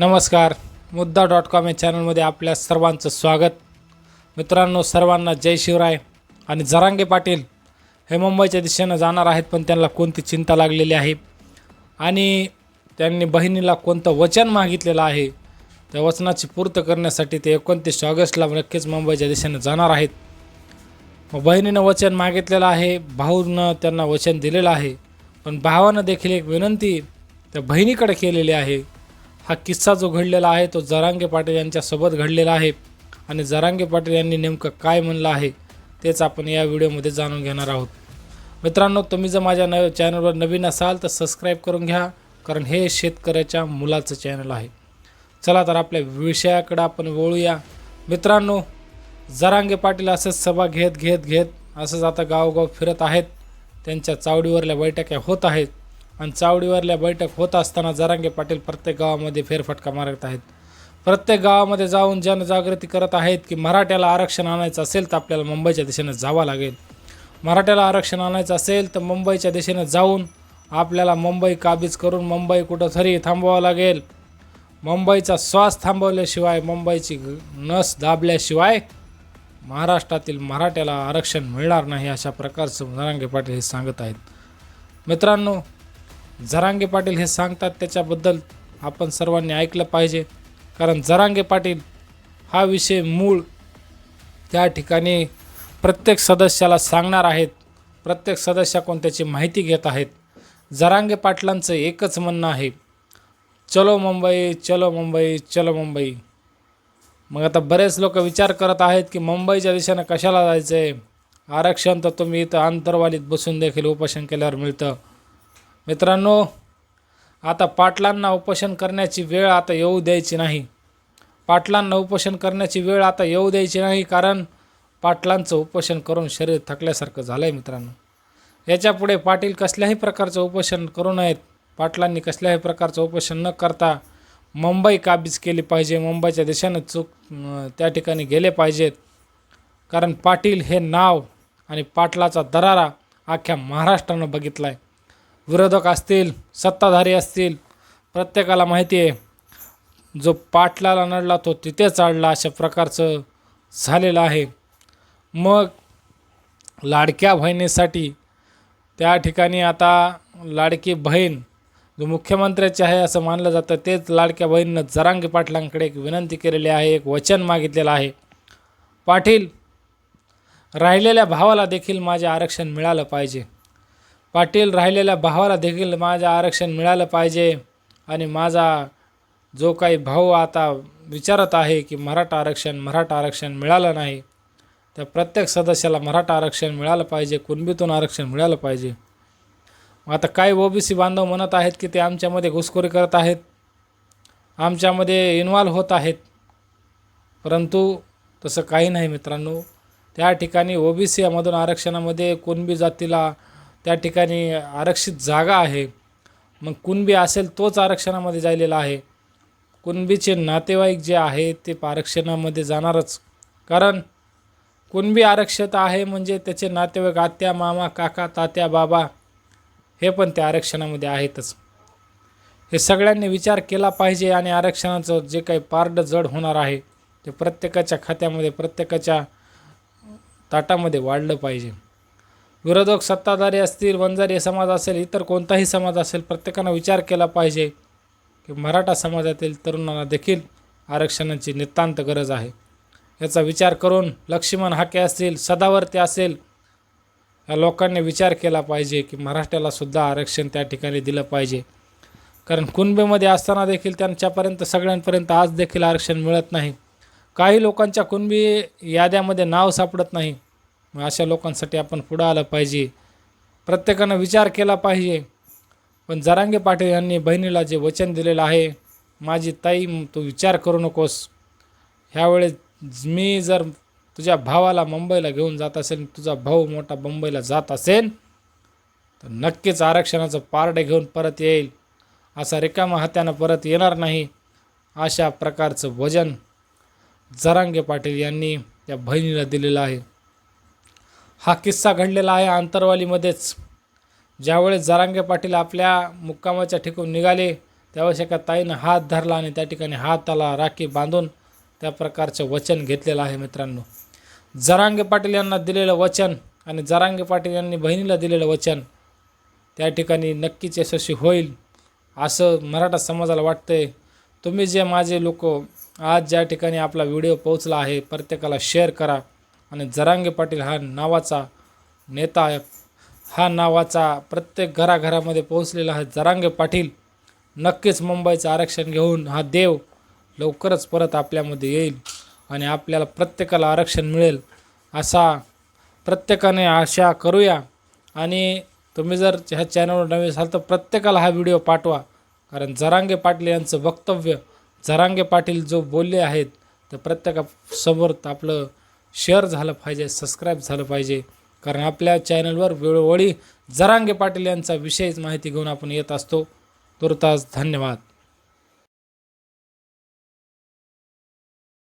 नमस्कार. मुद्दा dot com या चॅनलमध्ये आपल्या सर्वांचं स्वागत. मित्रांनो सर्वांना जय शिवराय आणि जरांगे पाटील हे मुंबईच्या दिशेनं जाणार आहेत पण त्यांना कोणती चिंता लागलेली आहे? आणि त्यांनी बहिणीला कोणतं वचन मागितलेलं आहे? त्या वचनाची पूर्त करण्यासाठी ते एकोणतीस ऑगस्टला नक्कीच मुंबईच्या दिशेनं जाणार आहेत. मग बहिणीनं वचन मागितलेलं आहे भाऊनं त्यांना वचन दिलेलं आहे पण भावानं देखील एक विनंती त्या बहिणीकडे केलेली आहे. हा किस्सा जो घडलेला आहे तो जरांगे पाटील यांच्यासोबत घडलेला आहे. आणि जरांगे पाटील यांनी नेमकं काय म्हणलं आहे तेच आपण या व्हिडिओमध्ये जाणून घेणार आहोत. मित्रांनो तुम्ही जर माझ्या नव चॅनलवर नवीन असाल तर सबस्क्राईब करून घ्या कारण हे शेतकऱ्याच्या मुलाचं चॅनल आहे. चला तर आपल्या विषयाकडे आपण वळूया. मित्रांनो जरांगे पाटील असंच सभा घेत घेत घेत असंच आता गावोगाव फिरत आहेत. त्यांच्या चावडीवरल्या बैठक्या होत आहेत. आणि चावडीवरल्या बैठक होत असताना जरांगे पाटील प्रत्येक गावामध्ये फेरफटका मारत आहेत. प्रत्येक गावामध्ये जाऊन जनजागृती करत आहेत की मराठ्याला आरक्षण आणायचं असेल तर आपल्याला मुंबईच्या दिशेनं जावं लागेल. मराठ्याला आरक्षण आणायचं असेल तर मुंबईच्या दिशेनं जाऊन आपल्याला मुंबई काबीज करून मुंबई कुठंतरी थांबवावं लागेल. मुंबईचा श्वास थांबवल्याशिवाय मुंबईची नस दाबल्याशिवाय महाराष्ट्रातील मराठ्याला आरक्षण मिळणार नाही अशा प्रकारचं जरांगे पाटील हे सांगत आहेत. मित्रांनो जरांगे पाटील हे सांगतात त्याच्याबद्दल आपण सर्वांनी ऐकलं पाहिजे. कारण जरांगे पाटील हा विषय मूळ त्या ठिकाणी प्रत्येक सदस्याला सांगणार आहेत. प्रत्येक सदस्याकडून त्याची माहिती घेत आहेत. जरांगे पाटलांचं एकच म्हणणं आहे चलो मुंबई चलो मुंबई चलो मुंबई. मग आता बरेच लोक विचार करत आहेत की मुंबईच्या दिशेनं कशाला जायचं आहे आरक्षण तर तुम्ही इथं आंतरवालीत बसून देखील उपोषण केल्यावर मिळतं. मित्रांनो आता पाटलांना उपोषण करण्याची वेळ आता येऊ द्यायची नाही. पाटलांना उपोषण करण्याची वेळ आता येऊ द्यायची नाही कारण पाटलांचं उपोषण करून शरीर थकल्यासारखं झालं आहे मित्रांनो. याच्यापुढे पाटील कसल्याही प्रकारचं उपोषण करू नयेत. पाटलांनी कसल्याही प्रकारचं उपोषण न करता मुंबई काबीज केली पाहिजे? मुंबईच्या दिशेनं चूक त्या ठिकाणी गेले पाहिजेत. कारण पाटील हे नाव आणि पाटलाचा दरारा अख्ख्या महाराष्ट्रानं बघितला आहे विरोधक असतील सत्ताधारी असतील प्रत्येकाला माहिती आहे जो पाटलाला नडला तो तिथे चढला अशा प्रकारचं झालेलं आहे. मग लाडक्या बहिणीसाठी त्या ठिकाणी आता लाडकी बहीण जो मुख्यमंत्र्याचे आहे असं मानलं जातं तेच लाडक्या बहिणीनं जरांगी पाटलांकडे एक विनंती केलेली आहे एक वचन मागितलेलं आहे. पाटील राहिलेल्या भावाला देखील माझे आरक्षण मिळालं पाहिजे. पाटील राहिलेल्या भावाला देखील माझं आरक्षण मिळालं पाहिजे आणि माझा जो काही भाऊ आता विचारत आहे की मराठा आरक्षण मराठा आरक्षण मिळालं नाही त्या प्रत्येक सदस्याला मराठा आरक्षण मिळालं पाहिजे कुणबीतून आरक्षण मिळालं पाहिजे. आता काही ओबीसी बांधव म्हणत आहेत की ते आमच्यामध्ये घुसखोरी करत आहेत आमच्यामध्ये इन्व्हॉल्व होत आहेत परंतु तसं काही नाही मित्रांनो. त्या ठिकाणी ओबीसीमधून आरक्षणामध्ये कुणबी जातीला त्या ठिकाणी आरक्षित जागा आहे. मग कुणबी असेल तोच आरक्षणामध्ये जायलेला आहे. कुणबीचे नातेवाईक जे आहे ते आरक्षणामध्ये जाणारच. कारण कुणबी आरक्षित आहे म्हणजे त्याचे नातेवाईक आत्या मामा काका तात्या बाबा हे पण त्या आरक्षणामध्ये आहेतच. हे सगळ्यांनी विचार केला पाहिजे आणि आरक्षणाचं जे काही पारडं जड होणार आहे ते प्रत्येकाच्या खात्यामध्ये प्रत्येकाच्या ताटामध्ये वाढलं पाहिजे. विरोधक सत्ताधारी असतील वंजारी समाज असेल इतर कोणताही समाज असेल प्रत्येकानं विचार केला पाहिजे की मराठा समाजातील तरुणांना देखील आरक्षणाची नितांत गरज आहे. याचा विचार करून लक्ष्मण हाके असतील सदावर्ती असेल या लोकांनी विचार केला पाहिजे की महाराष्ट्राला सुद्धा आरक्षण त्या ठिकाणी दिलं पाहिजे. कारण कुणबेमध्ये असताना देखील त्यांच्यापर्यंत सगळ्यांपर्यंत आज देखील आरक्षण मिळत नाही. काही लोकांच्या कुणबी याद्यामध्ये नाव सापडत नाही. मग अशा लोकांसाठी आपण पुढं आलं पाहिजे. प्रत्येकानं विचार केला पाहिजे. पण जरांगे पाटील यांनी बहिणीला जे वचन दिलेलं आहे माझी ताई तू विचार करू नकोस. ह्यावेळेस मी जर तुझ्या भावाला मुंबईला घेऊन जात असेल तुझा भाऊ मोठा मुंबईला जात असेल तर नक्कीच आरक्षणाचं पारडे घेऊन परत येईल. असा रिकामा हात्यानं परत येणार नाही. अशा प्रकारचं वजन जरांगे पाटील यांनी त्या बहिणीला दिलेलं आहे. हा किस्सा घडलेला आहे आंतरवालीमध्येच. ज्यावेळेस जरांगे पाटील आपल्या मुक्कामाच्या ठिकून निघाले त्यावेळेस एका ताईनं हात धरला आणि त्या ठिकाणी हाताला राखी बांधून त्या प्रकारचं वचन घेतलेलं आहे मित्रांनो. जरांगे पाटील यांना दिलेलं वचन आणि जरांगे पाटील यांनी बहिणीला दिलेलं वचन त्या ठिकाणी नक्कीच यशस्वी होईल असं मराठा समाजाला वाटतंय. तुम्ही जे माझे लोक आज ज्या ठिकाणी आपला व्हिडिओ पोहोचला आहे प्रत्येकाला शेअर करा. आणि जरांगे पाटील हा नावाचा नेता आहे. हा नावाचा प्रत्येक घराघरामध्ये पोहोचलेला आहे. जरांगे पाटील नक्कीच मुंबईचं आरक्षण घेऊन हा देव लवकरच परत आपल्यामध्ये येईल आणि आपल्याला प्रत्येकाला आरक्षण मिळेल असा प्रत्येकाने आशा करूया. आणि तुम्ही जर ह्या चॅनलवर नवीन असाल तर प्रत्येकाला हा व्हिडिओ पाठवा. कारण जरांगे पाटील यांचं वक्तव्य जरांगे पाटील जो बोलले आहेत ते प्रत्येकासमोर आपलं शेअर झालं पाहिजे सबस्क्राईब झालं पाहिजे. कारण आपल्या चॅनलवर वेळोवेळी जरांगे पाटील यांचा विषयच माहिती घेऊन आपण येत असतो. तुर्तास धन्यवाद.